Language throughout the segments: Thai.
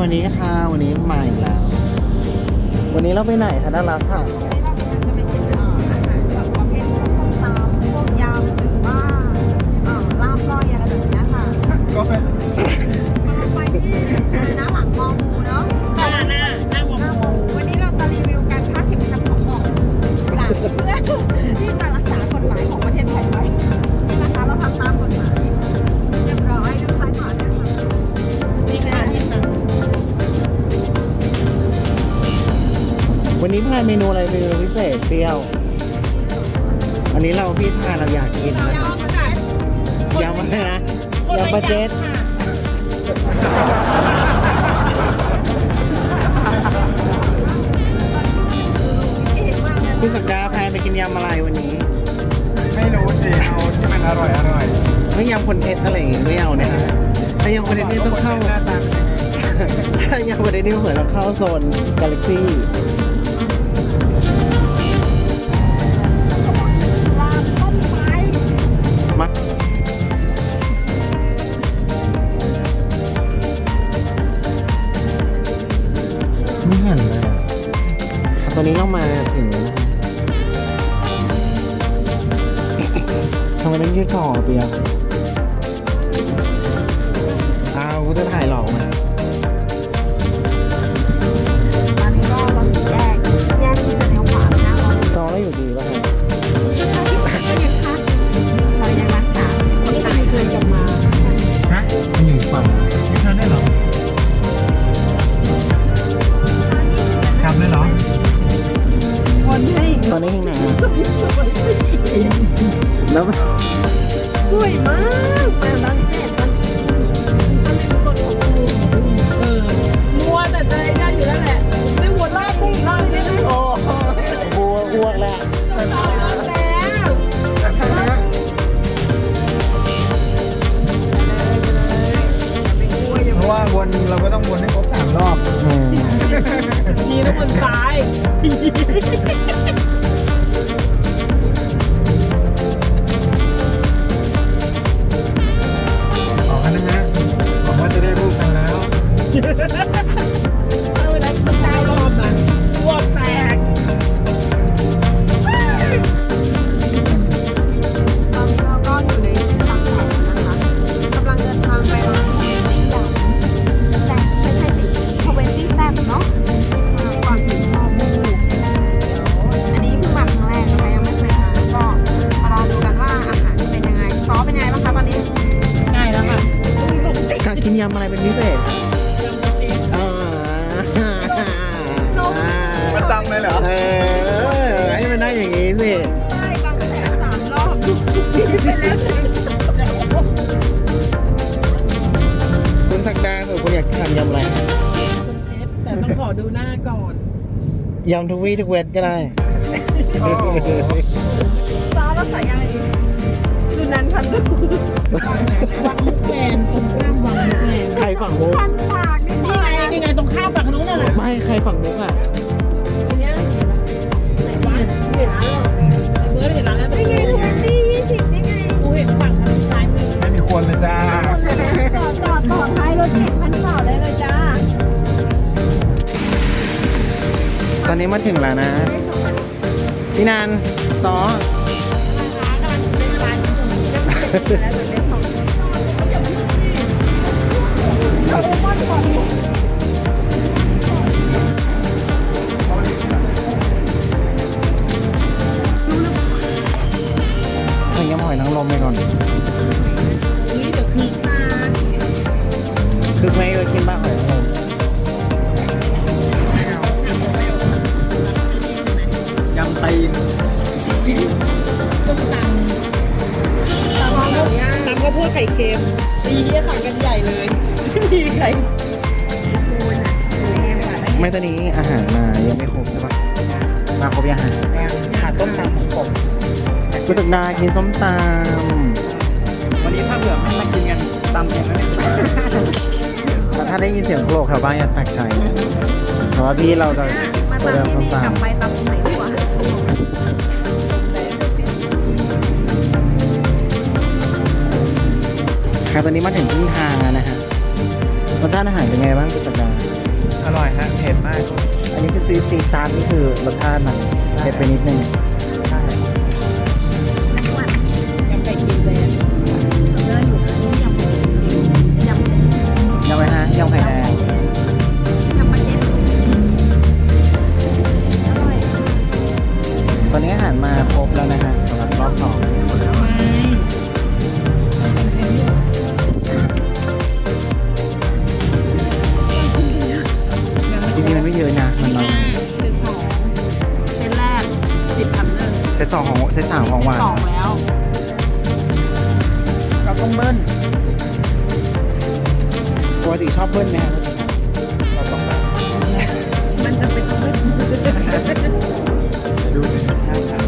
วัสดีค่ะ วันนี้มาอีกแล้ว วันนี้เราไปไหนคะดาราสาว นนี้พาเมนูอะไรเมนูพิเศษเปรี้ยว อันนี้เราพี่ชายเราอยากกินนะยำค่ะยำอะไรนะยำปลาเจ็ดคุณสักดาพาไปกินยำอะไรวันนี้ ไม่รู้สิเอาที่มันอร่อยอร่อยไม่ยำคนเทสอะไรอย่างงี้ไม่เอานะฮะถ้ายำคนเทสนี่ต้องเข้าหน้าตาเป็นยังไงถ้ายำคนเทสนี่เหมือนเราเข้าโซนกาแล็กซี่ลามต้น ไม้มักไม่เห็นเลยอะตอนนี้เรามาถึงแล้วนะฮะทำไมต้องยืดคอเปียกอ้าวกูจะถ่ายหลอกมา การกินยำอะไรเป็นพิเศษยำกระเจี๊ยบอ่าประจำเลยเหรอ เออ ให้มันได้อย่างนี้สิ ใช่บางแสนสามรอบไปแล้วคุณสักดาหรือคุณอยากทานยำอะไรคุณเพชรแต่ต้องขอดูหน้าก่อนยำทุกวี่ทุกเวทก็ได้โอ้โหซอสเราใส่อะไรดีสุนันทันดู ฝั่งมุกพันปากนิดนี่เดียวไงนี่ไงตรงข้ามฝั่งนู้นน่ะแหละไม่ใครฝั่งมุกอะอันเนี้ยเห็นไหมไหนวะเห็นร้านแล้วไอ้เบิร์ดเห็นร้านแล้วแต่นี่ไงกูทเวนตี้ยี่สิบนี่ไงกูเห็นฝั่งทางซ้ายมือไม่มีควรเลยจ้าจอดจอดต่อท้ายรถเก่งพันเสาได้เลยจ้าตอนนี้มาถึงแล้วนะพี่นันซอ ร้านกำลังเป็นร้านที่หนึ่งแล้วเหมือนเล่นของ ใส่ยำหอยนางรมไปก่อนนี่เดี๋ยวคือมาคือไม่เคยกินบ้างหอยนางรมยำตีนส้มตำตำข้าวตำข้าวโพดไข่เค็มตีเยี่ยสั่งกันใหญ่เลย มีใครไม่ตอนนี้อาหารมายังไม่ครบใช่ปะมาครบยังอาหารแอนขาดต้มตำของผมคุณสักดากินส้มตวันนี้ถ้าเผื่อไม่มากินกันตำเองแล้วเนี่ยำแต่ถ้าได้ยินเสียงโครกแถวบ้านอย่าแปลกใจนะเพราะว่าพี่เราจะมาประเดิตามมส้ที่มนี่กลับตำไปตามตรงไหนดีกว่าครับตอนนี้มาถึงครึ่งทางแล้วนะฮะ รสชาติอาหารเป็นไงบ้างคุณสักดาอร่อยฮะเผ็ดมาก อันนี้คือซีซีซานนี่คือรสชาติมันเผ็ดไปนิดนึง สองของเซตสามของหวานเซตสองแล้ว เราต้องเบิ้ลปกติชอบเบิ้ลไหมฮะเราต้องแบบมันจะเป็นต้องเบิ้ล ดูสิใช่ครับ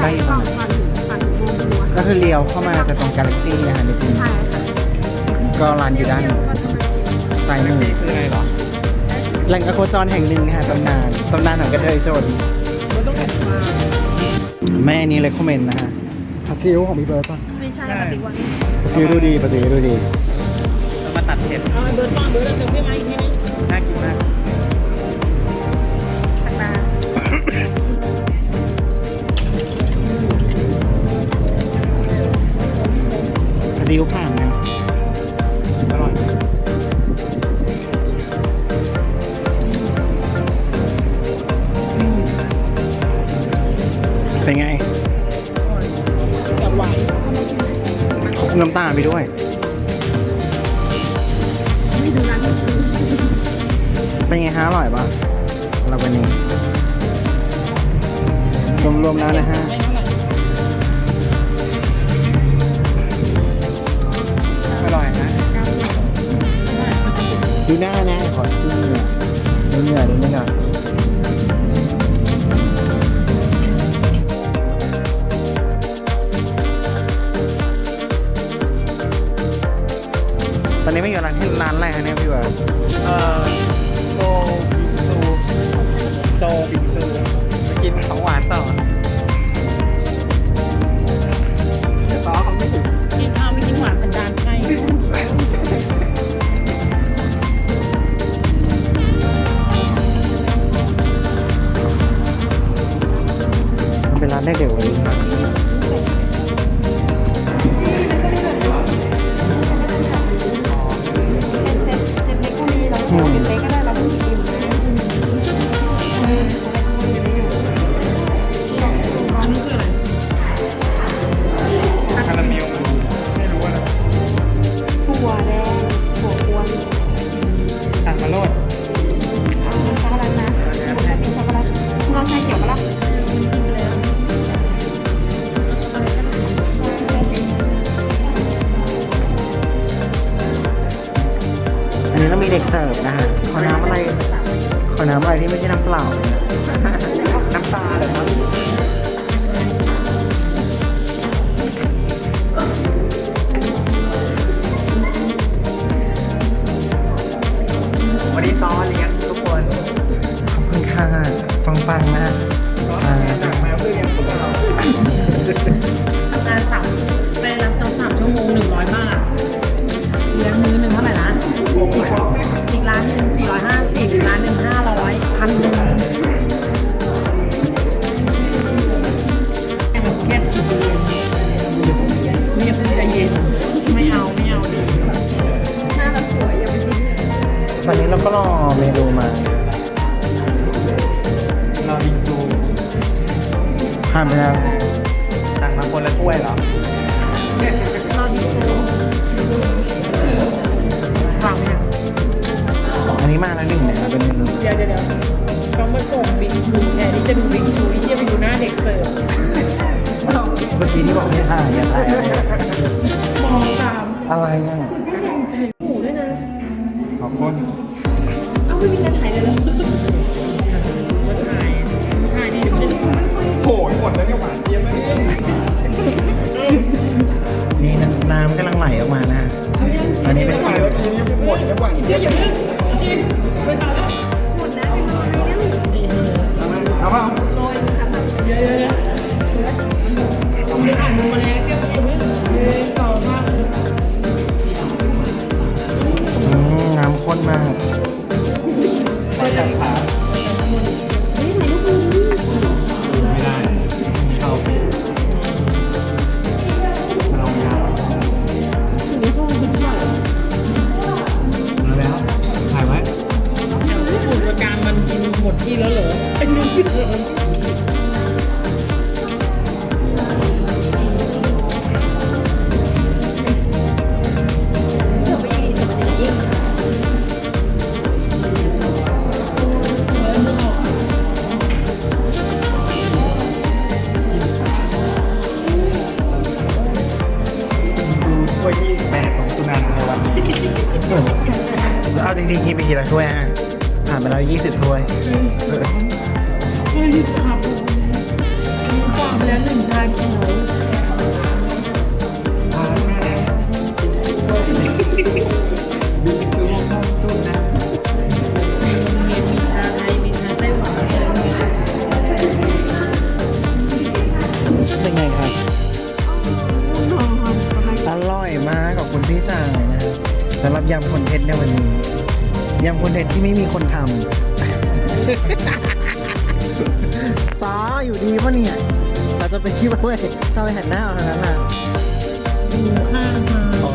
ได้อยู่ตรงไหนผ่านถึงผ่านถึงโมบัวก็คือเลี้ยวเข้ามาจากตรงกาแล็กซี่นะฮะในกรุงใช่ค่ะก็ร้านอยู่ด้านซ้ายมือนี่คืออะไรเหรอแหล่งอโคจรแห่งหนึ่งนะฮะตำนานตำนานของกระเทยชนมันต้องแอบมาแม่อันนี้เลยคอมเมนต์นะฮะผัดซีอิ๊วของพี่เบิร์ดป่ะไม่ใช่ปฏิวัติผัดซีอิ๊วดูดีผัดซีอิ๊วดูดีเรามาตัดเผ็ดเอาไอ้เบิร์ดบ้างเบิร์ดเดี๋ยวพี่มาอีกทีนึงน่ากินมากสัก ตาไปด้วย เป็นไงฮะอร่อยปะสำหรับวันนี้รวมๆแล้วนะฮะอร่อยนะดูหน้านะขอที่เหงื่อดูเหงื่อดูเหงื่อต อนนี้ไม่อยู่ร้านที่ร้านแรกเนี่ยพี่เบิร์ดเอ่อโซบิงซูโซบิง รอเมนูมา เราบิงซูผ่านไปแล้วสั่งมาคนละถ้วยเหรอรอดีโซฟังเนี่ยอันนี้มาแล้วหนึ่งนะครับเป็นเมนูเดี๋ยวเดี๋ยวเดี๋ยวเขามาส่งบิงชูแทนที่จะดูบิงชูที่จะไปดูหน้าเด็กเสิร์ฟเมื่อกี้ที่บอกให้ถ่ายอย่าถ่ายนะมองตามอะไรอะ โอ้โหยหมดแล้วเนี่ยหวานเจี๊ยมแลเลย ดีปะเนี่ยเราจะไปคิดว่าเว้ยเราไปหันหน้าเอาทางนั้นน่ะดูข้างทางอ๋อ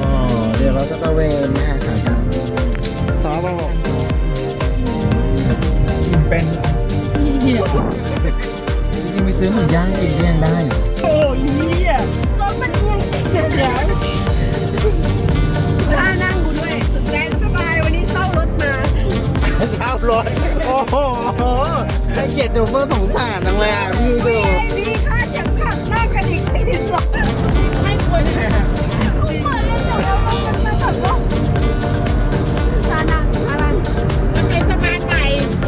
เดี๋ยวเราจะตระเวนนะฮะขากันซอบอกเป็นเหี้ยจริงๆไปซื้อหมูย่างกินก็ยังได้อยู่โอ้ยเหี้ยรถมันเอียงจริงเดี๋ยวถ้านั่งกูด้วยสุดแสนสบายวันนี้เช่ารถมา เช่ารถโอ้โหให้ เกียรติโจเฟอร์สงสารจังเลยอะพี่ดูไอ้พี่ค่าเข็มขัดหน้ากระดิกติดหรอกไม่ควรนะเอามาแล้วเดี๋ยวเราเอากันมาแบบว่าตานังอะไรมันเป็นสะพานใหม่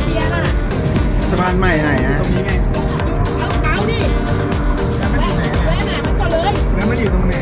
เบียร์น่ะสะพานใหม่ไหนตรอะงนี้ไงเอาเก้าดิแวะแวะไหนมันก่อนเลยแล้วมันอยู่ตรงไหน